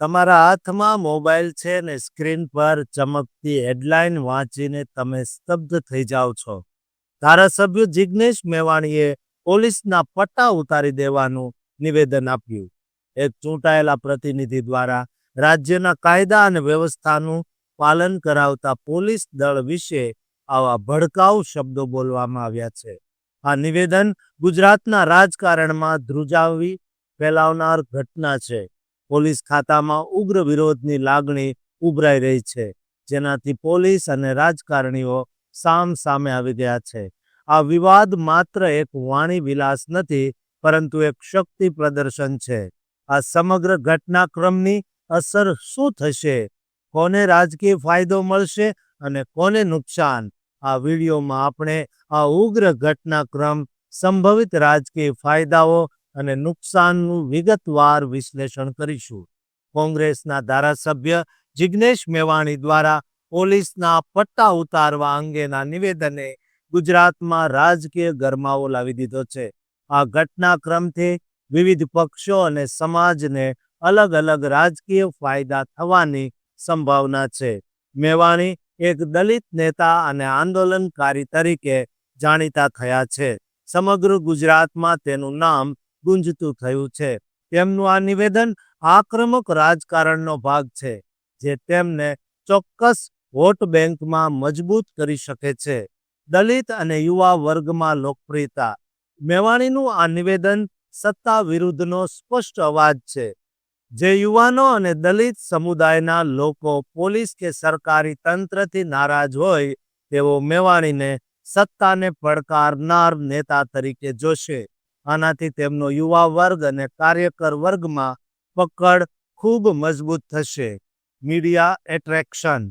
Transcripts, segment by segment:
તમારા હાથમાં મોબાઈલ છે ને સ્ક્રીન પર ચમકતી હેડલાઇન વાંચીને તમે સ્તબ્ધ થઈ જાઓ છો. ધારાસભ્ય જિજ્ઞેશ મેવાણીએ પોલીસના પટ્ટા ઉતારી દેવાનું નિવેદન આપ્યું. એક ચૂંટાયેલા પ્રતિનિધિ દ્વારા રાજ્યના કાયદા અને વ્યવસ્થાનું પાલન કરાવતા પોલીસ દળ વિશે આવા ભડકાઉ શબ્દો બોલવામાં આવ્યા છે. આ નિવેદન ગુજરાતના રાજકારણમાં ધ્રુજાવી ફેલાવનાર ઘટના છે. પોલીસ ખાતામાં ઉગ્ર વિરોધની લાગણી ઉભરાઈ રહી છે. જેનાથી પોલીસ અને રાજકારણીઓ સામ સામે આવી ગયા છે. આ વિવાદ માત્ર એક વાણી વિલાસ નથી, પરંતુ એક શક્તિ પ્રદર્શન છે. આ સમગ્ર ઘટનાક્રમની અસર શું થશે? કોને રાજકીય ફાયદો મળશે અને કોને નુકસાન? આ વિડીયોમાં આપણે આ ઉગ્ર ઘટનાક્રમ, સંભવિત રાજકીય ફાયદાઓ અને નુકસાનનું વિગતવાર વિશ્લેષણ કરીશું. કોંગ્રેસના ધારાસભ્ય જિગ્નેશ મેવાણી દ્વારા પોલીસના પટ્ટા ઉતારવા અંગેના નિવેદને ગુજરાતમાં રાજકીય ગરમાવો લાવી દીધો છે. આ ઘટનાક્રમથી વિવિધ પક્ષો અને સમાજને અલગ અલગ રાજકીય ફાયદા થવાની સંભાવના છે. મેવાણી એક દલિત નેતા અને આંદોલનકારી તરીકે જાણીતા થયા છે. સમગ્ર ગુજરાતમાં તેનું નામ ગુંજતું થયું છે. તેમનું આ નિવેદન આક્રમક રાજકારણનો ભાગ છે, જે તેમને ચોક્કસ વોટ બેંકમાં મજબૂત કરી શકે છે. દલિત અને યુવા વર્ગમાં લોકપ્રિયતા. મેવાણીનું આ નિવેદન સત્તા વિરુદ્ધનો સ્પષ્ટ અવાજ છે. જે યુવાનો અને દલિત સમુદાયના લોકો પોલીસ કે સરકારી તંત્રથી નારાજ હોય, તેઓ મેવાણીને સત્તાને પડકારનાર નેતા તરીકે જોશે. આનાથી તેમનો યુવા વર્ગ અને કાર્યકર વર્ગમાં પકડ ખૂબ મજબૂત થશે. Media attraction.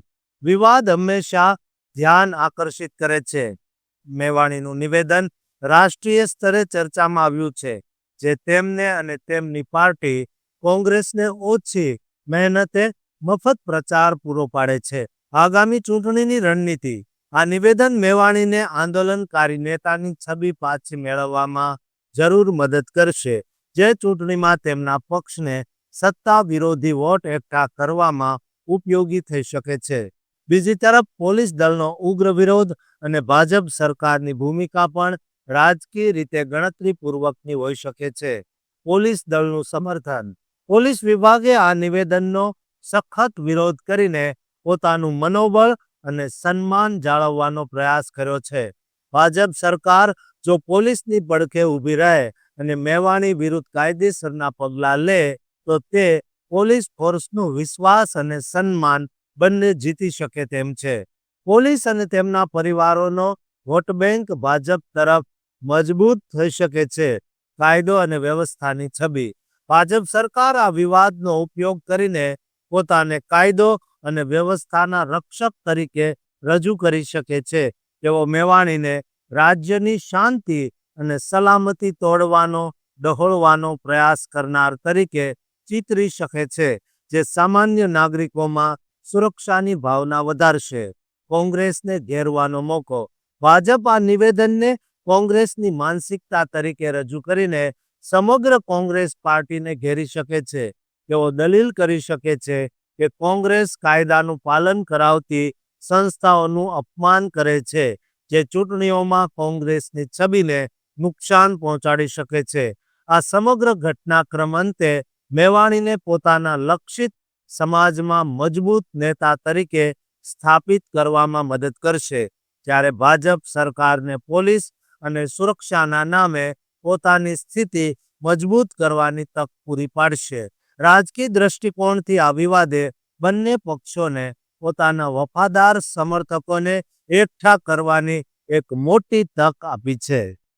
વિવાદ હંમેશા ધ્યાન આકર્ષિત કરે છે. મેવાણીનું નિવેદન રાષ્ટ્રીય સ્તરે ચર્ચામાં આવ્યું છે, જે તેમને અને તેમની પાર્ટી કોંગ્રેસને ઓછી મહેનતે મફત પ્રચાર પૂરો પાડે છે. આગામી ચૂંટણીની રણનીતિ. આ નિવેદન મેવાણીને આંદોલનકારી નેતાની છબી પાછી મેળવવામાં જરૂર મદદ કરશે. જે ચૂંટણીમાં તેમના પક્ષને સત્તા વિરોધી વોટ એકઠા કરવામાં ઉપયોગી થઈ શકે છે. બીજી તરફ, પોલીસ દળનો ઉગ્ર વિરોધ અને ભાજપ સરકારની ભૂમિકા પણ રાજકીય રીતે ગણતરીપૂર્વકની હોઈ શકે છે. પોલીસ દળનું સમર્થન. પોલીસ વિભાગે આ નિવેદનનો સખત વિરોધ કરીને પોતાનું મનોબળ અને સન્માન જાળવવાનો પ્રયાસ કર્યો છે. ભાજપ સરકાર જો પોલીસની પડખે ઊભી રહે અને મેવાણી વિરુદ્ધ કાયદેસરના પગલાં લે, તો તે પોલીસ ફોર્સનું વિશ્વાસ અને સન્માન બંને જીતી શકે તેમ છે. પોલીસ અને તેમના પરિવારોનો વોટ બેંક ભાજપ તરફ મજબૂત થઈ શકે છે, કાયદો અને વ્યવસ્થાની છબી. ભાજપ સરકાર આ વિવાદનો ઉપયોગ કરીને પોતાને કાયદો અને વ્યવસ્થાના રક્ષક તરીકે રજૂ કરી શકે છે તેઓ મેવાણીને રાજ્યની શાંતિ અને સલામતી તોડવાનો, ડહોળવાનો પ્રયાસ કરનાર તરીકે ચિતરી શકે છે, જે સામાન્ય નાગરિકોમાં સુરક્ષાની ભાવના વધારશે. કોંગ્રેસને ઘેરવાનો મોકો. ભાજપ આ નિવેદનને કોંગ્રેસની માનસિકતા તરીકે રજૂ કરીને સમગ્ર કોંગ્રેસ પાર્ટીને ઘેરી શકે છે. તેઓ દલીલ કરી શકે છે કે કોંગ્રેસ કાયદાનું પાલન કરાવતી સંસ્થાઓનું અપમાન કરે છે. જે ચૂંટણીઓમાં કોંગ્રેસની છબીને નુકસાન પહોંચાડી શકે છે. આ સમગ્ર ઘટનાક્રમ અંતે મેવાણીને પોતાના લક્ષિત સમાજમાં મજબૂત નેતા તરીકે સ્થાપિત કરવામાં મદદ કરશે. જ્યારે ભાજપ સરકારને પોલીસ અને સુરક્ષાના નામે પોતાની સ્થિતિ મજબૂત કરવાની તક પૂરી પાડશે. રાજકીય દ્રષ્ટિકોણથી આ વિવાદે બંને પક્ષોને પોતાના વફાદાર સમર્થકોને એકઠા કરવાની એક મોટી તક આપી છે.